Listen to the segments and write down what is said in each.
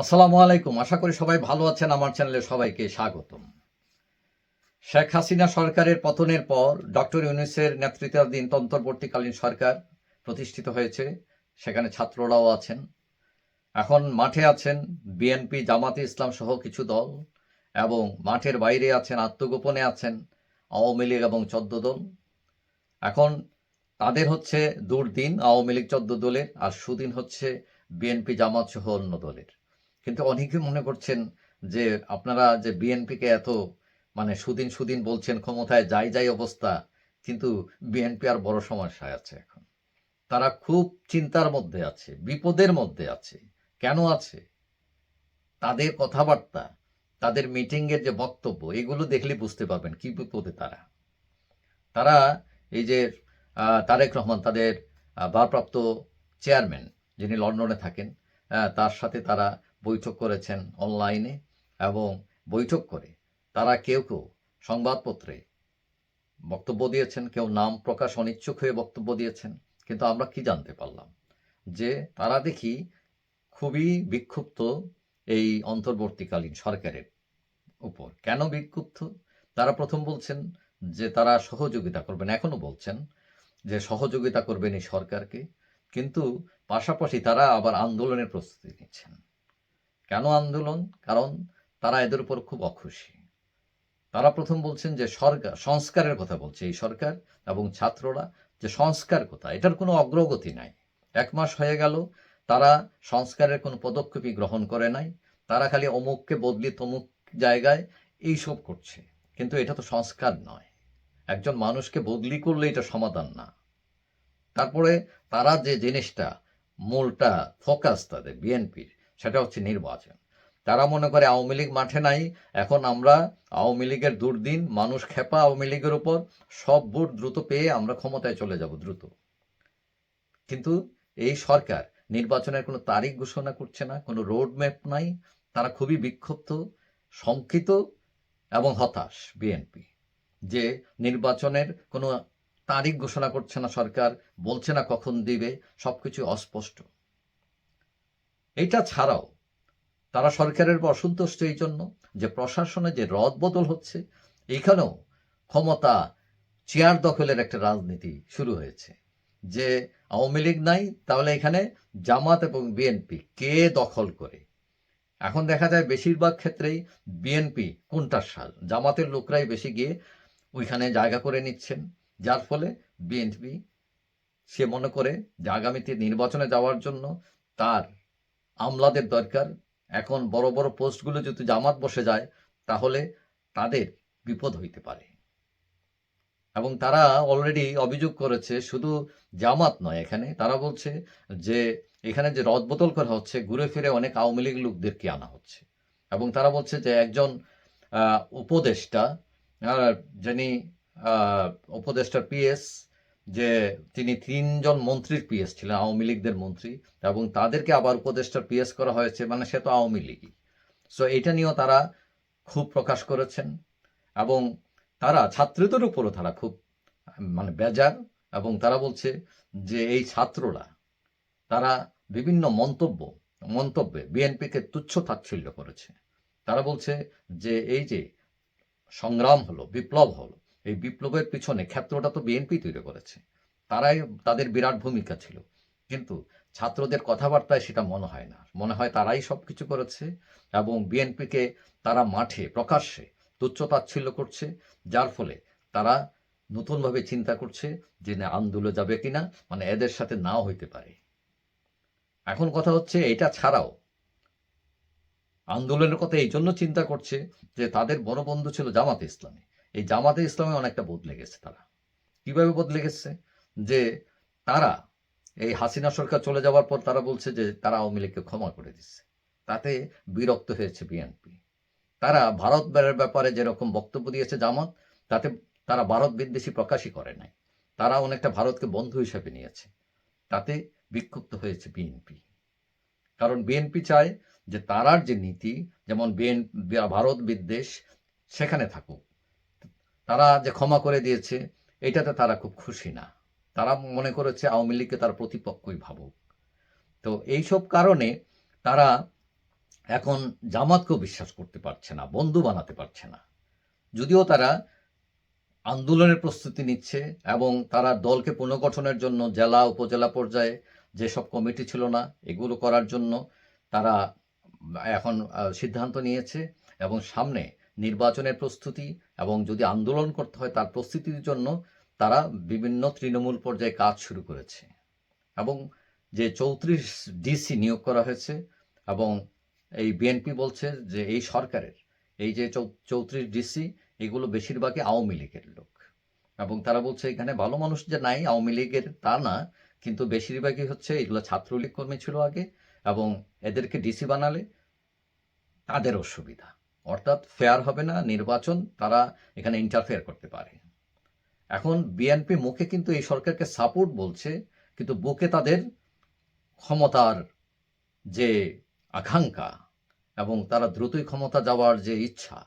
আসসালামু আলাইকুম। আশা করি সবাই ভালো আছেন। আমার চ্যানেলে সবাইকে স্বাগতম। শেখ হাসিনা সরকারের পতনের পর ডক্টর ইউনুসের নেতৃত্বাধীন অন্তর্বর্তীকালীন সরকার প্রতিষ্ঠিত হয়েছে। সেখানে ছাত্ররাও আছেন। এখন মাঠে আছেন বিএনপি, জামাতে ইসলাম সহ কিছু দল এবং মাঠের বাইরে আছেন, আত্মগোপনে আছেন আওয়ামী লীগ এবং চোদ্দ দল। এখন তাদের হচ্ছে দুর্দিন আওয়ামী লীগ, চোদ্দ দলের। আর সুদিন হচ্ছে বিএনপি, জামাত সহ অন্য দলের। কিন্তু অনেকে মনে করছেন যে আপনারা যে বিএনপিকে এত মানে সুদিন সুদিন বলছেন ক্ষমতায় যাই যাই অবস্থা, কিন্তু বিএনপি আর বড় সমস্যায় আছে এখন। তারা খুব চিন্তার মধ্যে আছে, বিপদের মধ্যে আছে। কেন আছে? তাদের কথাবার্তা, তাদের মিটিংয়ের যে বক্তব্য, এগুলো দেখলে বুঝতে পারবেন কি বিপদে তারা। তারা এই যে তারেক রহমান তাদের ভারপ্রাপ্ত চেয়ারম্যান যিনি লন্ডনে থাকেন তার সাথে তারা বৈঠক করেছেন অনলাইনে এবং বৈঠক করে তারা কেউ কেউ সংবাদপত্রে বক্তব্য দিয়েছেন, কেউ নাম প্রকাশ অনিচ্ছুক হয়ে বক্তব্য দিয়েছেন, কিন্তু আমরা কি জানতে পারলাম? যে তারা দেখি খুবই বিক্ষুব্ধ এই অন্তর্বর্তীকালীন সরকারের উপর। কেন বিক্ষুব্ধ? তারা প্রথম বলছেন যে তারা সহযোগিতা করবেন, এখনও বলছেন যে সহযোগিতা করবেন এই সরকারকে, কিন্তু পাশাপাশি তারা আবার আন্দোলনের প্রস্তুতি নিচ্ছেন। কেন আন্দোলন? কারণ তারা এদের উপর খুব অখুশি। তারা প্রথম বলছেন যে সরকার সংস্কারের কথা বলছে এই সরকার এবং ছাত্ররা যে সংস্কার কথা এটার কোনো অগ্রগতি নাই। এক মাস হয়ে গেল, তারা সংস্কারের কোনো পদক্ষেপই গ্রহণ করে নাই। তারা খালি অমুককে বদলি তমুক জায়গায় এইসব করছে। কিন্তু এটা তো সংস্কার নয়। একজন মানুষকে বদলি করলে এটা সমাধান না। তারপরে তারা যে জিনিসটা, মূলটা ফোকাস তাদের বিএনপির সেটা হচ্ছে নির্বাচন। তারা মনে করে আওয়ামী লীগ মাঠে নাই, এখন আমরা আওয়ামী লীগের দুর্দিন, মানুষ খেপা আওয়ামী লীগের উপর, সব ভোট দ্রুত পেয়ে আমরা ক্ষমতায় চলে যাব দ্রুত। কিন্তু এই সরকার নির্বাচনের কোনো তারিখ ঘোষণা করছে না, কোনো রোড ম্যাপ নাই, তারা খুবই বিক্ষুব্ধ, শঙ্কিত এবং হতাশ বিএনপি যে নির্বাচনের কোনো তারিখ ঘোষণা করছে না সরকার, বলছে না কখন দিবে, সবকিছু অস্পষ্ট। এটা ছাড়াও তারা সরকারের অসন্তুষ্ট এই জন্য যে প্রশাসনে যে রদ বদল হচ্ছে, এইখানেও ক্ষমতা চেয়ার দখলের একটা রাজনীতি শুরু হয়েছে। যে আওয়ামী লীগ নাই, তাহলে এখানে জামাত এবং বিএনপি কে দখল করে? এখন দেখা যায় বেশিরভাগ ক্ষেত্রেই বিএনপি কোনটার সাল? জামাতের লোকরাই বেশি গিয়ে ওইখানে জায়গা করে নিচ্ছেন। যার ফলে বিএনপি সে মনে করে যে আগামীতে নির্বাচনে যাওয়ার জন্য তার আমলাদের দরকার। এখন বড় বড় পোস্টগুলো যদি জামাত বসে যায় তাহলে তাদের বিপদ হইতে পারে। এবং তারা অলরেডি অভিযোগ করেছে শুধু জামাত নয় এখানে তারা বলছে যে এখানে যে রদবদল করা হচ্ছে ঘুরে ফিরে অনেক আওয়ামী লীগ লোকদেরকে আনা হচ্ছে। এবং তারা বলছে যে একজন উপদেষ্টা যিনি আহ, উপদেষ্টার পিএস যে তিনি তিনজন মন্ত্রীর পিএস ছিলেন, আওয়ামী লীগদের মন্ত্রী, এবং তাদেরকে আবার উপদেষ্টার পিএস করা হয়েছে মানে সে তো আওয়ামী লীগই। সো এটা নিয়েও তারা খুব প্রকাশ করেছেন, এবং তারা ছাত্রদের উপরও তারা খুব মানে বেজার, এবং তারা বলছে যে এই ছাত্ররা, তারা বিভিন্ন মন্তব্য, মন্তব্যে বিএনপিকে তুচ্ছ তাচ্ছিল্য করেছে। তারা বলছে যে এই যে সংগ্রাম হলো, বিপ্লব হলো এই বিপ্লবের পিছনে ক্ষেত্রটা তো বিএনপি তৈরি করেছে। তারাই তাদের বিরাট ভূমিকা ছিল। কিন্তু ছাত্রদের কথাবার্তায় সেটা মনে হয় না। মনে হয় তারাই সব কিছু করেছে এবং বিএনপিকে তারা মাঠে, প্রকাশ্যে তুচ্ছ তাচ্ছিল্য করছে, যার ফলে তারা নতুনভাবে চিন্তা করছে যে না, আন্দোলন যাবে কিনা মানে এদের সাথে নাও হইতে পারে। এখন কথা হচ্ছে এটা ছাড়াও আন্দোলনের কথা এই জন্য চিন্তা করছে যে তাদের বড় বন্ধু ছিল জামাতে ইসলামী। এই জামাতে ইসলামে অনেকটা বদলে গেছে তারা। কীভাবে বদলে গেছে? যে তারা এই হাসিনা সরকার চলে যাওয়ার পর তারা বলছে যে তারা আওয়ামী লীগকে ক্ষমা করে দিচ্ছে। তাতে বিরক্ত হয়েছে বিএনপি। তারা ভারত ব্যাপারে যেরকম বক্তব্য দিয়েছে জামাত, তাতে তারা ভারত বিদ্বেষী প্রকাশই করে নাই। তারা অনেকটা ভারতকে বন্ধু হিসেবে নিয়েছে। তাতে বিক্ষুব্ধ হয়েছে বিএনপি। কারণ বিএনপি চায় যে তারার যে নীতি, যেমন বিএন, ভারত বিদ্বেষ সেখানে থাকুক। তারা যে ক্ষমা করে দিয়েছে, এটাতে তারা খুব খুশি না। তারা মনে করেছে আওয়ামী লীগকে তার প্রতিপক্ষই ভাবুক। তো এইসব কারণে তারা এখন জামাতকেও বিশ্বাস করতে পারছে না, বন্ধু বানাতে পারছে না। যদিও তারা আন্দোলনের প্রস্তুতি নিচ্ছে এবং তারা দলকে পুনর্গঠনের জন্য জেলা, উপজেলা পর্যায়ে যেসব কমিটি ছিল না, এগুলো করার জন্য তারা এখন সিদ্ধান্ত নিয়েছে এবং সামনে নির্বাচনের প্রস্তুতি এবং যদি আন্দোলন করতে হয় তার প্রস্তুতির জন্য তারা বিভিন্ন তৃণমূল পর্যায়ে কাজ শুরু করেছে এবং যে চৌত্রিশ ডিসি নিয়োগ করা হয়েছে এবং এই বিএনপি বলছে যে এই সরকারের এই যে চৌত্রিশ ডিসি এগুলো বেশিরভাগই আওয়ামী লীগের লোক এবং তারা বলছে এখানে ভালো মানুষ যে নাই আওয়ামী লীগের তা না, কিন্তু বেশিরভাগই হচ্ছে এগুলো ছাত্রলীগ কর্মী ছিল আগে এবং এদেরকে ডিসি বানালে তাদের অসুবিধা। অর্থাৎ ফেয়ার হবে না, নির্বাচন তারা এখানে ইন্টারফেয়ার করতে পারে। এখন বিএনপি মুখে কিন্তু এই সরকারকে সাপোর্ট বলছে, কিন্তু বুকে তাদের ক্ষমতার যে আকাঙ্ক্ষা এবং তারা দ্রুতই ক্ষমতা যাওয়ার যে ইচ্ছা,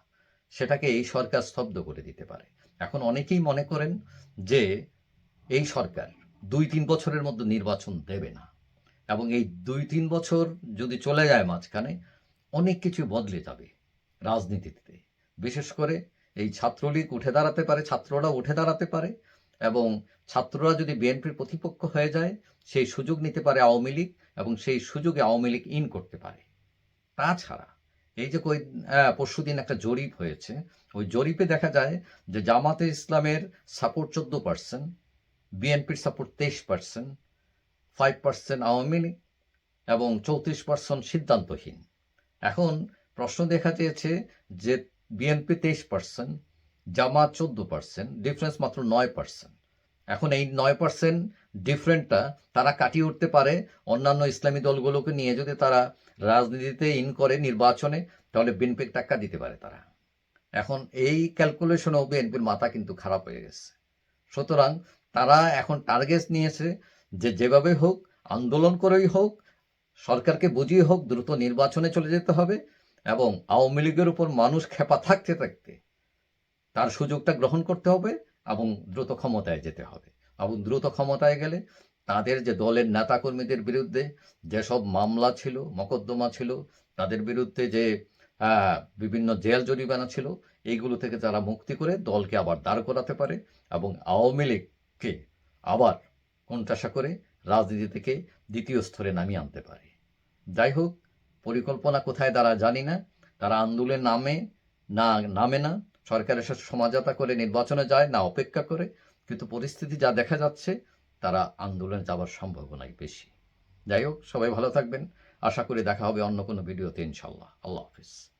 সেটাকে এই সরকার স্তব্ধ করে দিতে পারে। এখন অনেকেই মনে করেন যে এই সরকার দুই তিন বছরের মধ্যে নির্বাচন দেবে না এবং এই দুই তিন বছর যদি চলে যায় মাঝখানে, অনেক কিছু বদলে যাবে। রাজনীতিতে। বিশেষ করে এই ছাত্রলীগ উঠে দাঁড়াতে পারে, ছাত্ররা উঠে দাঁড়াতে পারে এবং ছাত্ররা যদি বিএনপির প্রতিপক্ষ হয়ে যায়, সেই সুযোগ নিতে পারে আওয়ামী লীগ এবং সেই সুযোগে আওয়ামী লীগ ইন করতে পারে। তাছাড়া এই যে কই পরশুদিন একটা জরিপ হয়েছে, ওই জরিপে দেখা যায় যে জামাতে ইসলামের সাপোর্ট চোদ্দ পার্সেন্ট, বিএনপির সাপোর্ট তেইশ percent, five percent Awami League এবং চৌত্রিশ পার্সেন্ট সিদ্ধান্তহীন। এখন প্রশ্ন দেখা চেয়েছে যে বিএনপি তেইশ পার্সেন্ট জামাত চোদ্দ পার্সেন্ট ডিফারেন্স মাত্র নয় পার্সেন্ট এখন এই নয় পার্সেন্ট ডিফারেন্টটা তারা কাটিয়ে উঠতে পারে অন্যান্য ইসলামী দলগুলোকে নিয়ে। যদি তারা রাজনীতিতে ইন করে নির্বাচনে, তাহলে বিএনপির টাকা দিতে পারে তারা। এখন এই ক্যালকুলেশনেও বিএনপির মাথা কিন্তু খারাপ হয়ে গেছে। সুতরাং তারা এখন টার্গেট নিয়েছে যে যেভাবে হোক, আন্দোলন করেই হোক, সরকারকে বুঝিয়ে হোক, দ্রুত নির্বাচনে চলে যেতে হবে। এবং আওয়ামী লীগের উপর মানুষ খেপা থাকতে থাকতে তার সুযোগটা গ্রহণ করতে হবে এবং দ্রুত ক্ষমতায় যেতে হবে। এবং দ্রুত ক্ষমতায় গেলে তাদের যে দলের নেতাকর্মীদের বিরুদ্ধে যেসব মামলা ছিল, মকদ্দমা ছিল, তাদের বিরুদ্ধে যে বিভিন্ন জেল জরিমানা ছিল, এইগুলো থেকে তারা মুক্তি করে দলকে আবার দাঁড় করাতে পারে এবং আওয়ামী লীগকে আবার কোণঠাসা করে রাজনীতি থেকে দ্বিতীয় স্তরে নামিয়ে আনতে পারে। যাই হোক পরিকল্পনা কোথায় তারা জানি না। তারা আন্দোলনের নামে, না নামে না। সরকারের সাথে সমাজতা করে নির্বাচনে যায়, না অপেক্ষা করে। কিন্তু পরিস্থিতি যা দেখা যাচ্ছে, তারা আন্দোলনে যাওয়ার সম্ভাবনাই বেশি। যাই হোক, সবাই ভালো থাকবেন। আশা করি দেখা হবে অন্য কোনো ভিডিওতে ইনশাল্লাহ আল্লাহ হাফিজ।